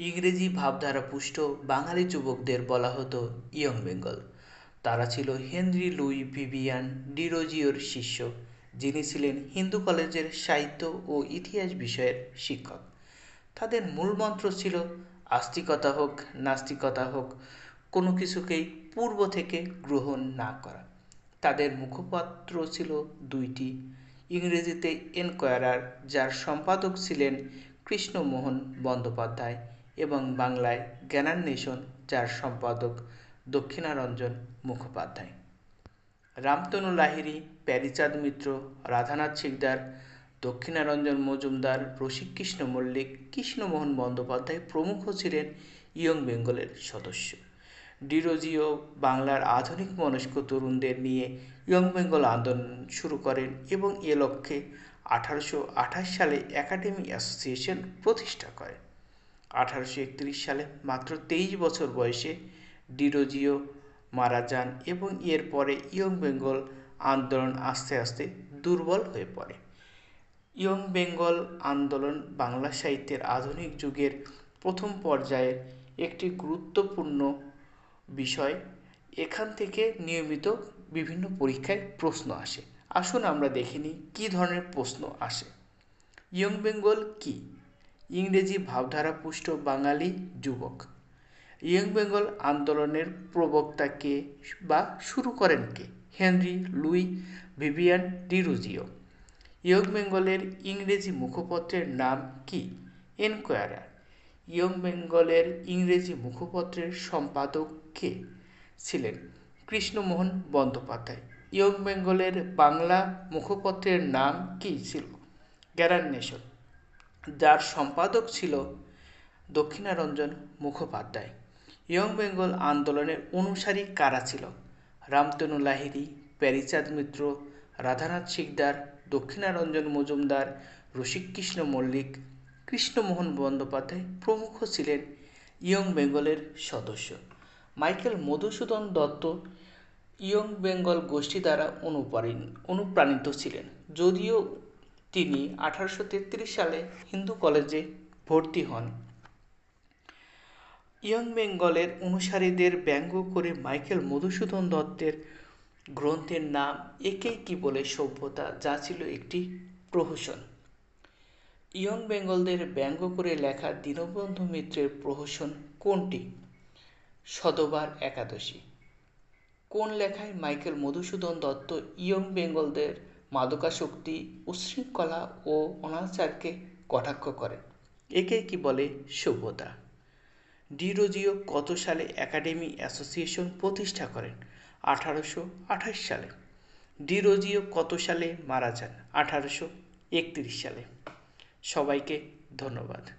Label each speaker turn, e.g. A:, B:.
A: ইংরেজি ভাবধারা পুষ্ট বাঙালি যুবকদের বলা হতো ইয়ং বেঙ্গল। তারা ছিল হেনরি লুই ভিভিয়ান ডিরোজিওর শিষ্য, যিনি ছিলেন হিন্দু কলেজের সাহিত্য ও ইতিহাস বিষয়ের শিক্ষক। তাদের মূল মন্ত্র ছিল, আস্তিকতা হোক, নাস্তিকতা হোক, কোনো কিছুকেই পূর্ব থেকে গ্রহণ না করা। তাদের মুখপাত্র ছিল দুইটি ইংরেজিতে এনকোয়ারার, যার সম্পাদক ছিলেন কৃষ্ণমোহন বন্দ্যোপাধ্যায় এবং বাংলায় জ্ঞানান্বেষণ, যার সম্পাদক দক্ষিণারঞ্জন মুখোপাধ্যায়। রামতনু লাহিড়ী, প্যারিচাঁদ মিত্র, রাধানাথ শিকদার দক্ষিণারঞ্জন মজুমদার, রসিককৃষ্ণ মল্লিক, কৃষ্ণমোহন বন্দ্যোপাধ্যায় প্রমুখ ছিলেন ইয়ং বেঙ্গলের সদস্য। ডিরোজিও বাংলার আধুনিক মনস্ক তরুণদের নিয়ে ইয়ং বেঙ্গল আন্দোলন শুরু করেন এবং এ লক্ষ্যে আঠারোশো আঠাশ সালে একাডেমি অ্যাসোসিয়েশন প্রতিষ্ঠা করেন। আঠারোশো একত্রিশ সালে মাত্র তেইশ বছর বয়সে ডিরোজিও মারা যান এবং এর পরে ইয়ং বেঙ্গল আন্দোলন আস্তে আস্তে দুর্বল হয়ে পড়ে। ইয়ং বেঙ্গল আন্দোলন বাংলা সাহিত্যের আধুনিক যুগের প্রথম পর্যায়ের একটি গুরুত্বপূর্ণ বিষয়। এখান থেকে নিয়মিত বিভিন্ন পরীক্ষায় প্রশ্ন আসে। আসুন আমরা দেখে নিই কী ধরনের প্রশ্ন আসে। ইয়ং বেঙ্গল কী? ইংরেজি ভাবধারা পুষ্ট বাঙালি যুবক। ইয়ং বেঙ্গল আন্দোলনের প্রবক্তা কে বা শুরু করেন কে? Henry Louis Vivian Derozio. Young বেঙ্গলের ইংরেজি মুখপত্রের নাম কি? এনকোয়ারার ইয়ং বেঙ্গলের ইংরেজি মুখপত্রের সম্পাদক কে ছিলেন? কৃষ্ণমোহন বন্দ্যোপাধ্যায়। ইয়ং বেঙ্গলের বাংলা মুখপত্রের নাম কি ছিল? গ্যারান্নেশন যার সম্পাদক ছিল দক্ষিণারঞ্জন মুখোপাধ্যায়। ইয়ং বেঙ্গল আন্দোলনের অনুসারী কারা ছিল? রামতনু লাহিড়ী প্যারিচাঁদ মিত্র, রাধানাথ শিকদার, দক্ষিণারঞ্জন মজুমদার রসিককৃষ্ণ মল্লিক, কৃষ্ণমোহন বন্দ্যোপাধ্যায় প্রমুখ ছিলেন ইয়ং বেঙ্গলের সদস্য। মাইকেল মধুসূদন দত্ত ইয়ং বেঙ্গল গোষ্ঠী দ্বারা অনুপ্রাণিত ছিলেন। যদিও তিনি আঠারোশো তেত্রিশ সালে হিন্দু কলেজে ভর্তি হন। ইয়ং বেঙ্গলের অনুসারীদের ব্যঙ্গ করে মাইকেল মধুসূদন দত্তের গ্রন্থের নাম একেই কি বলে সভ্যতা, যা ছিল একটি প্রহসন। ইয়ং বেঙ্গলদের ব্যঙ্গ করে লেখা দীনবন্ধু মিত্রের প্রহসন কোনটি? সদবার একাদশী। কোন লেখায় মাইকেল মধুসূদন দত্ত ইয়ং বেঙ্গলদের মাদকাশক্তি উশৃঙ্খলা ও অনাচারকে কটাক্ষ করেন একে কি বলে সভ্যতা? ডিরোজিও কত সালে একাডেমি অ্যাসোসিয়েশন প্রতিষ্ঠা করেন? আঠারোশো আঠাশ সালে। ডিরোজিও কত সালে মারা যান? আঠারোশো একত্রিশ সালে। সবাইকে ধন্যবাদ।